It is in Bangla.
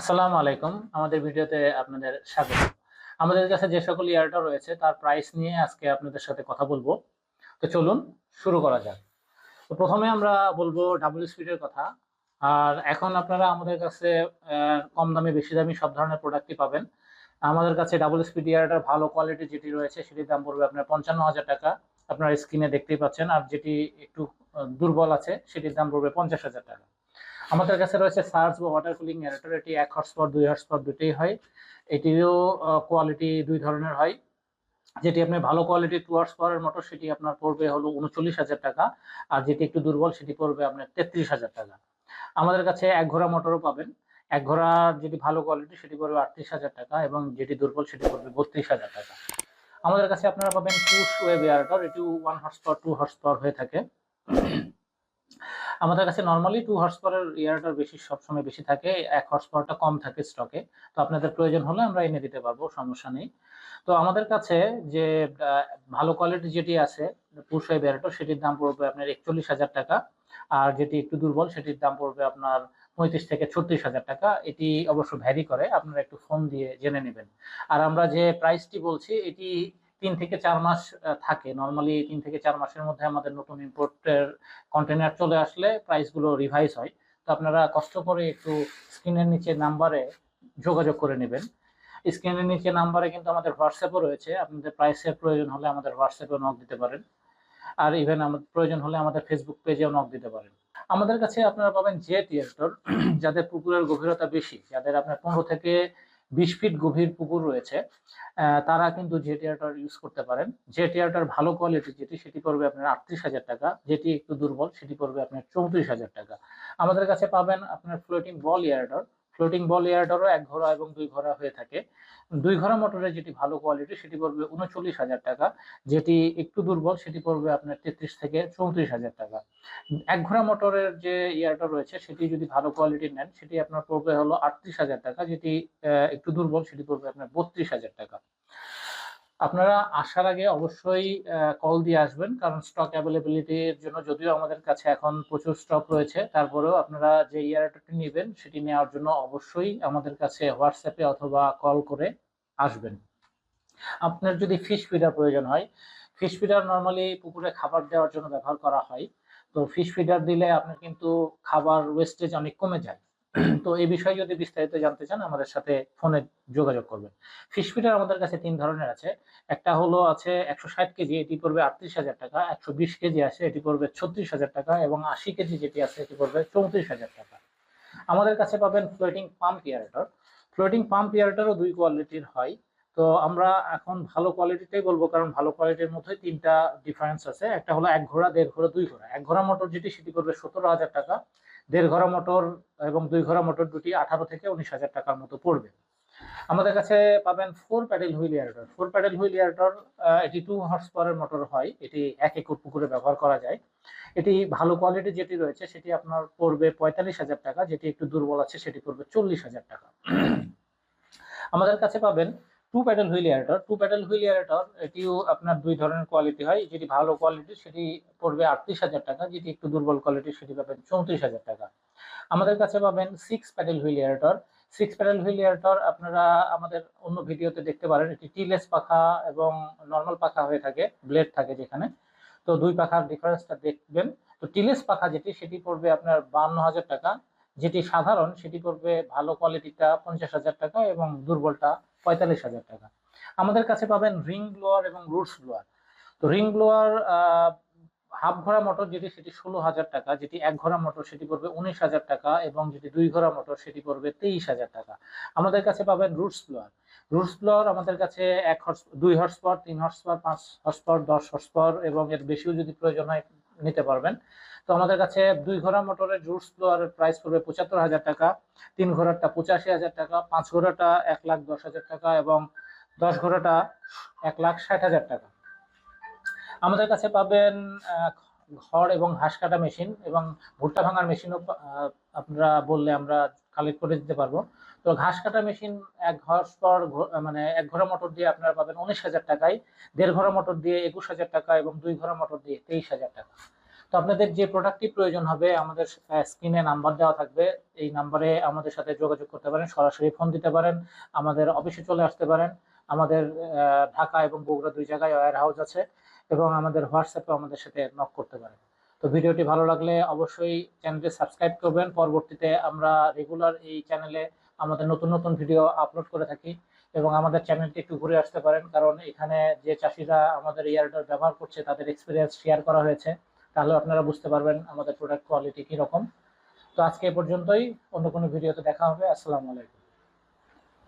আসসালামু আলাইকুম। আমাদের ভিডিওতে আপনাদের স্বাগত। আমাদের কাছে যে সকল ইয়ারটা রয়েছে, তার প্রাইস নিয়ে আজকে আপনাদের সাথে কথা বলব। তো চলুন শুরু করা যাক। তো প্রথমে আমরা বলব ডাবল স্পিডের কথা। আর এখন আপনারা আমাদের কাছে কম দামে, বেশি দামি সব ধরনের প্রোডাক্টই পাবেন। আমাদের কাছে ডাবল স্পিড ইয়ারটার ভালো কোয়ালিটি যেটি রয়েছে, সেটির দাম পড়বে আপনার পঞ্চান্ন হাজার টাকা। আপনার স্ক্রিনে দেখতেই পাচ্ছেন। আর যেটি একটু দুর্বল আছে, সেটির দাম পড়বে পঞ্চাশ হাজার টাকা। আমাদের কাছে রয়েছে সার্চ বা ওয়াটার কুলিং এয়ারেটর এটি এক পাওয়ার দুই পাওয়ার দুটোই হয়। এটিরও কোয়ালিটি দুই ধরনের হয়। যেটি আপনি ভালো কোয়ালিটি টু হর্স পাওয়ারের মোটর সেটি আপনার পড়বে হলো উনচল্লিশ হাজার টাকা। আর যেটি একটু দুর্বল, সেটি পড়বে আপনার তেত্রিশ হাজার টাকা। আমাদের কাছে এক ঘোড়া মোটরও পাবেন। এক ঘোড়ার যেটি ভালো কোয়ালিটি সেটি পড়বে আটত্রিশ হাজার টাকা এবং যেটি দুর্বল, সেটি পড়বে বত্রিশ হাজার টাকা। আমাদের কাছে আপনারা পাবেন পুশ ওয়েব এয়ারেটর এটি ওয়ান পাওয়ার টু পাওয়ার হয়ে থাকে। আমাদের কাছে নর্মালি টু হর্স পাওয়ারের ইয়ারটার বেশি সবসময় বেশি থাকে, এক হর্স পাওয়ারটা কম থাকে স্টকে তো আপনাদের প্রয়োজন হলে আমরা এনে দিতে পারব, সমস্যা নেই। তো আমাদের কাছে যে ভালো কোয়ালিটি যেটি আছে পুরসাই ব্যারেটর সেটির দাম পড়বে আপনার একচল্লিশ হাজার টাকা। আর যেটি একটু দুর্বল, সেটির দাম পড়বে আপনার পঁয়ত্রিশ থেকে ছত্রিশ হাজার টাকা। এটি অবশ্য ভ্যারি করে, আপনারা একটু ফোন দিয়ে জেনে নেবেন। আর আমরা যে প্রাইসটি বলছি, এটি তিন থেকে চার মাস থাকে। নর্মালি তিন থেকে চার মাসের মধ্যে আমাদের নতুন ইম্পোর্টের কন্টেনার চলে আসলে প্রাইসগুলো রিভাইজ হয়। তো আপনারা কষ্ট করে একটু স্ক্রিনের নিচে নাম্বারে যোগাযোগ করে নেবেন। স্ক্রিনের নিচে নাম্বারে কিন্তু আমাদের হোয়াটসঅ্যাপও রয়েছে। আপনাদের প্রাইসের প্রয়োজন হলে আমাদের হোয়াটসঅ্যাপে নক দিতে পারেন। আর ইভেন আমাদের প্রয়োজন হলে আমাদের ফেসবুক পেজেও নক দিতে পারেন। আমাদের কাছে আপনারা পাবেন জেট ইয়ারটর যাদের পুকুরের গভীরতা বেশি, যাদের আপনার পনেরো থেকে বিশ ফিট গভীর পুকুর রয়েছে। তারা কিন্তু যে টিয়ারটার ইউজ করতে পারেন। যে টিয়ারটার ভালো কোয়ালিটি যেটি, সেটি পড়বে আপনার আটত্রিশ হাজার টাকা। যেটি একটু দুর্বল, সেটি পড়বে আপনার চৌত্রিশ হাজার টাকা। আমাদের কাছে পাবেন আপনার ফ্লোটিং বল এয়ারটার ফ্লোটিং বল এয়ারডারও এক ঘোড়া এবং দুই ঘোড়া হয়ে থাকে। দুই ঘোড়া মোটরের যেটি ভালো কোয়ালিটি সেটি পড়বে উনচল্লিশ হাজার টাকা। যেটি একটু দুর্বল, সেটি পড়বে আপনার তেত্রিশ থেকে চৌত্রিশ হাজার টাকা। এক ঘোড়া মোটরের যে ইয়ারটা রয়েছে, সেটি যদি ভালো কোয়ালিটির নেন, সেটি আপনার পড়বে হলো আটত্রিশ হাজার টাকা। যেটি একটু দুর্বল, সেটি পড়বে আপনার বত্রিশ হাজার টাকা। আপনারা আসার আগে অবশ্যই কল দিয়ে আসবেন। কারণ স্টক অ্যাভেলেবিলিটির জন্য যদিও আমাদের কাছে এখন প্রচুর স্টক রয়েছে, তারপরেও আপনারা যে ইয়ারটাটি নেবেন সেটি নেওয়ার জন্য অবশ্যই আমাদের কাছে হোয়াটসঅ্যাপে অথবা কল করে আসবেন। আপনার যদি ফিশ ফিডার প্রয়োজন হয় ফিশ ফিডার নর্মালি পুকুরে খাবার দেওয়ার জন্য ব্যবহার করা হয়। তো ফিশ ফিডার দিলে আপনার কিন্তু খাবার ওয়েস্টেজ অনেক কমে যায়। তো এই বিষয়ে যদি বিস্তারিত জানতে চান, আমাদের সাথে ফোনে যোগাযোগ করবেন। ফিশ ফিটার আমাদের কাছে তিন ধরনের আছে। একটা হলো আছে একশো ষাট কেজি, এটি পড়বে আটত্রিশ হাজার টাকা। একশো বিশ কেজি আছে, এটি পড়বে ছত্রিশ হাজার টাকা। এবং আশি কেজি যেটি আছে, এটি পড়বে চৌত্রিশ হাজার টাকা। আমাদের কাছে পাবেন floating pump aerator floating pump ইয়ারেটরও দুই কোয়ালিটির হয়। তো আমরা এখন ভালো কোয়ালিটিটাই বলব, কারণ ভালো কোয়ালিটির মধ্যে তিনটা ডিফারেন্স আছে। একটা হলো এক ঘোড়া, দেড় ঘোড়া, দুই ঘোড়া। এক ঘোড়া মোটর যেটি, সেটি করবে সতেরো হাজার টাকা। দেড় ঘোড়া মোটর এবং দুই ঘোড়া মোটর দুটি আঠারো থেকে উনিশ হাজার টাকার মতো পড়বে। আমাদের কাছে পাবেন four paddle wheel aerator four paddle wheel aerator এটি টু হর্স পাওয়ারের মোটর হয়। এটি এক একর পুকুরে ব্যবহার করা যায়। এটি ভালো কোয়ালিটি যেটি রয়েছে, সেটি আপনার পড়বে পঁয়তাল্লিশ হাজার টাকা। যেটি একটু দুর্বল আছে, সেটি পড়বে চল্লিশ হাজার টাকা। আমাদের কাছে পাবেন two paddle wheel aerator two paddle wheel aerator এটিও আপনার দুই ধরনের কোয়ালিটি হয়। যেটি ভালো কোয়ালিটি সেটি পড়বে আটত্রিশ হাজার টাকা। যেটি একটু দুর্বল কোয়ালিটি সেটি পাবেন চৌত্রিশ হাজার টাকা। আমাদের কাছে পাবেন six paddle wheel aerator six paddle wheel aerator আপনারা আমাদের অন্য ভিডিওতে দেখতে পারেন। এটি টিলেস পাখা এবং নর্মাল পাখা হয়ে থাকে ব্লেড থাকে যেখানে। তো দুই পাখার ডিফারেন্সটা দেখবেন। তো টিলেস পাখা যেটি, সেটি পড়বে আপনার বান্ন হাজার টাকা। যেটি সাধারণ, সেটি পড়বে ভালো কোয়ালিটিটা পঞ্চাশ হাজার টাকা এবং দুর্বলটা পঁয়তাল্লিশ হাজার টাকা। আমাদের কাছে পাবেন রিং ব্লোয়ার এবং রুটস ব্লোয়ার। তো রিং ব্লোয়ার হাফ ঘোড়া মোটর যেটি, সেটি ষোলো হাজার টাকা। যেটি এক ঘোড়া মোটর, সেটি পড়বে উনিশ হাজার টাকা এবং যেটি দুই ঘোড়া মোটর, সেটি পড়বে তেইশ হাজার টাকা। আমাদের কাছে পাবেন রুটস ব্লোয়ার। রুটস ব্লোয়ার আমাদের কাছে এক হর্স দুই হর্স পাওয়ার তিন হর্স পাওয়ার পাঁচ হর্স পাওয়ার দশ হর্স পাওয়ার এবং এর বেশিও যদি প্রয়োজন হয় নিতে পারবেন। তো আমাদের কাছে দুই ঘোড়া মোটরের রুটস ব্লোয়ারের প্রাইস পড়বে পঁচাত্তর হাজার টাকা, তিন ঘোড়াটা পঁচাশি হাজার টাকা, পাঁচ ঘোড়াটা এক লাখ দশ হাজার টাকা এবং দশ ঘোড়াটা এক লাখ ষাট হাজার টাকা। আমাদের কাছে পাবেন খড় এবং ঘাস কাটা মেশিন এবং ভুট্টা ভাঙার মেশিনও আপনারা বললে আমরা কালেক্ট করে দিতে পারব। তো ঘাস কাটা মেশিন এক ঘর পর মানে এক ঘোড়া মোটর দিয়ে আপনারা পাবেন উনিশ হাজার টাকায়, দেড় ঘোড়া মোটর দিয়ে একুশ হাজার টাকা এবং দুই ঘোড়া মোটর দিয়ে তেইশ হাজার টাকা। তো আপনাদের যে প্রোডাক্টটি প্রয়োজন হবে, আমাদের স্ক্রিনে নাম্বার দেওয়া থাকবে। এই নাম্বারে আমাদের সাথে যোগাযোগ করতে পারেন, সরাসরি ফোন দিতে পারেন, আমাদের অফিসে চলে আসতে পারেন। আমাদের ঢাকা এবং বগুড়া দুই জায়গায় ওয়্যার হাউস আছে। এবং আমাদের হোয়াটসঅ্যাপে আমাদের সাথে নক করতে পারেন। তো ভিডিওটি ভালো লাগলে অবশ্যই চ্যানেলটি সাবস্ক্রাইব করবেন। পরবর্তীতে আমরা রেগুলার এই চ্যানেলে আমাদের নতুন নতুন ভিডিও আপলোড করে থাকি এবং আমাদের চ্যানেলটি একটু ঘুরে আসতে পারেন। কারণ এখানে যে চাষিরা আমাদের ইয়ারটার ব্যবহার করছে, তাদের এক্সপিরিয়েন্স শেয়ার করা হয়েছে। তাহলে আপনারা বুঝতে পারবেন আমাদের প্রোডাক্ট কোয়ালিটি কীরকম। তো আজকে এ পর্যন্তই। অন্য কোনো ভিডিওতে দেখা হবে। আসসালামু আলাইকুম।